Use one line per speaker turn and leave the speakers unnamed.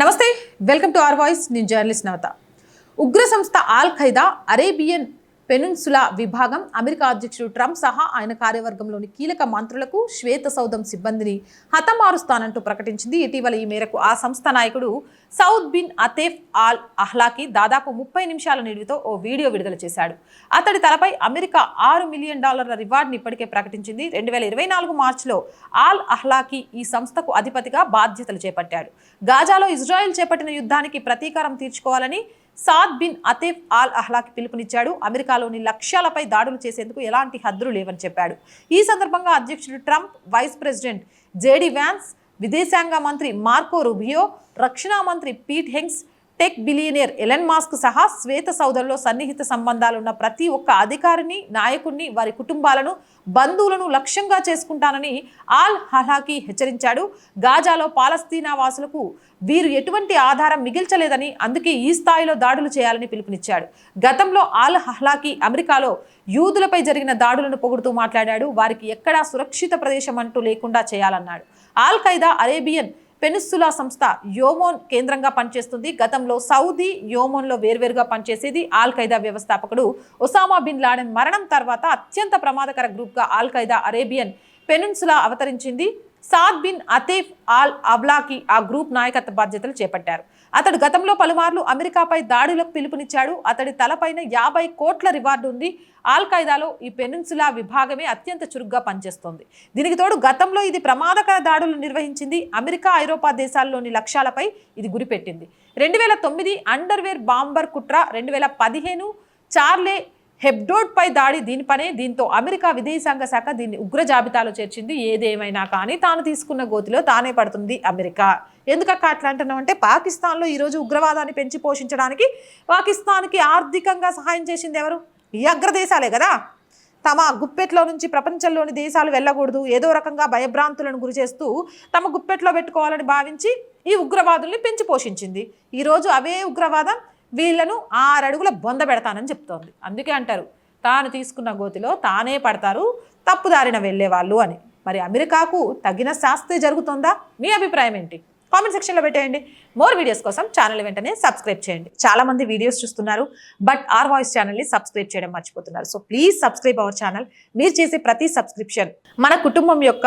నమస్తే welcome to R voice. నేను journalist నవత. ఉగ్ర సంస్థ ఆల్ ఖైదా అరేబియన్ పెనున్సులా విభాగం అమెరికా అధ్యక్షుడు ట్రంప్ సహా ఆయన కార్యవర్గంలోని కీలక మంత్రులకు శ్వేత సౌధం సిబ్బందిని హతమారుస్తానంటూ ప్రకటించింది. ఇటీవల ఈ మేరకు ఆ సంస్థ నాయకుడు Saud bin Atef Al Awlaki దాదాపు ముప్పై నిమిషాల నిడివితో ఓ వీడియో విడుదల చేశాడు. అతడి తలపై అమెరికా ఆరు మిలియన్ డాలర్ల రివార్డుని ఇప్పటికే ప్రకటించింది. రెండు వేల ఇరవై నాలుగు మార్చిలో ఆల్ అహ్లాకి ఈ సంస్థకు అధిపతిగా బాధ్యతలు చేపట్టాడు. గాజాలో ఇజ్రాయెల్ చేపట్టిన యుద్ధానికి ప్రతీకారం తీర్చుకోవాలని Saad bin Atef Al Awlaki పిలుపునిచ్చాడు. అమెరికాలోని లక్ష్యాలపై దాడులు చేసేందుకు ఎలాంటి హద్దులు లేవని చెప్పాడు. ఈ సందర్భంగా అధ్యక్షుడు Trump vice president JD Vance విదేశాంగ మంత్రి మార్కో రుబియో రక్షణ మంత్రి పీట్ హెంగ్స్ టెక్ బిలియనియర్ ఎలన్ మాస్క్ సహా శ్వేత సౌధంలో సన్నిహిత సంబంధాలున్న ప్రతి ఒక్క అధికారిని నాయకుడిని వారి కుటుంబాలను బంధువులను లక్ష్యంగా చేసుకుంటానని ఆల్ హలాకి హెచ్చరించాడు. గాజాలో పాలస్తీనా వాసులకు వీరు ఎటువంటి ఆధారం మిగిల్చలేదని అందుకే ఈ స్థాయిలో దాడులు చేయాలని పిలుపునిచ్చాడు. గతంలో ఆల్ హలాకి అమెరికాలో యూదులపై జరిగిన దాడులను పొగుడుతూ మాట్లాడాడు. వారికి ఎక్కడా సురక్షిత ప్రదేశం అంటూ లేకుండా చేయాలన్నాడు. ఆల్ ఖైదా అరేబియన్ పెనుస్సులా సంస్థ యోమోన్ కేంద్రంగా పనిచేస్తుంది. గతంలో సౌదీ యోమోన్లో వేర్వేరుగా పనిచేసేది ఆల్ ఖైదా వ్యవస్థాపకుడు ఒసామా బిన్ లాడెన్ మరణం తర్వాత అత్యంత ప్రమాదకర గ్రూప్గా ఆల్ ఖైదా అరేబియన్ పెనున్సులా అవతరించింది. Saad bin Atef Al Awlaki ఆ గ్రూప్ నాయకత్వ బాధ్యతలు చేపట్టారు. అతడు గతంలో పలుమార్లు అమెరికాపై దాడులకు పిలుపునిచ్చాడు. అతడి తలపైన యాభై కోట్ల రివార్డు ఉంది ఆల్ ఖైదాలో ఈ పెనిన్సులా విభాగమే అత్యంత చురుగ్గా పనిచేస్తోంది. దీనికి తోడు గతంలో ఇది ప్రమాదకర దాడులు నిర్వహించింది అమెరికా ఐరోపా దేశాల్లోని లక్ష్యాలపై ఇది గురిపెట్టింది. రెండు వేల తొమ్మిది అండర్వేర్ బాంబర్ కుట్ర రెండు వేల పదిహేను చార్లే హెబ్డోట్పై దాడి దీని పనే దీంతో అమెరికా విదేశాంగ శాఖ దీన్ని ఉగ్ర జాబితాలో చేర్చింది. ఏదేమైనా కానీ తాను తీసుకున్న గోతిలో తానే పడుతుంది అమెరికా. ఎందుకక్క అట్లా అంటున్నాం అంటే పాకిస్తాన్లో ఈరోజు ఉగ్రవాదాన్ని పెంచి పోషించడానికి పాకిస్తాన్కి ఆర్థికంగా సహాయం చేసింది ఎవరు? ఈ అగ్రదేశాలే కదా. తమ గుప్పెట్లో నుంచి ప్రపంచంలోని దేశాలు వెళ్ళకూడదు ఏదో రకంగా భయభ్రాంతులను గురి చేస్తూ తమ గుప్పెట్లో పెట్టుకోవాలని భావించి ఈ ఉగ్రవాదుల్ని పెంచి పోషించింది. ఈరోజు అవే ఉగ్రవాదం వీళ్ళను ఆరడుగుల బొంద పెడతానని చెప్తోంది. అందుకే అంటారు తాను తీసుకున్న గోతిలో తానే పడతారు తప్పుదారిన వెళ్ళే వాళ్ళు అని. మరి అమెరికాకు తగిన శాస్త్రి జరుగుతుందా? మీ అభిప్రాయం ఏంటి? కామెంట్ సెక్షన్లో పెట్టేయండి. మోర్ వీడియోస్ కోసం ఛానల్ వెంటనే సబ్స్క్రైబ్ చేయండి. చాలా మంది వీడియోస్ చూస్తున్నారు బట్ ఆర్ వాయిస్ ఛానల్ని సబ్స్క్రైబ్ చేయడం మర్చిపోతున్నారు. So please subscribe our channel. మీరు చేసే ప్రతి సబ్స్క్రిప్షన్ మన కుటుంబం యొక్క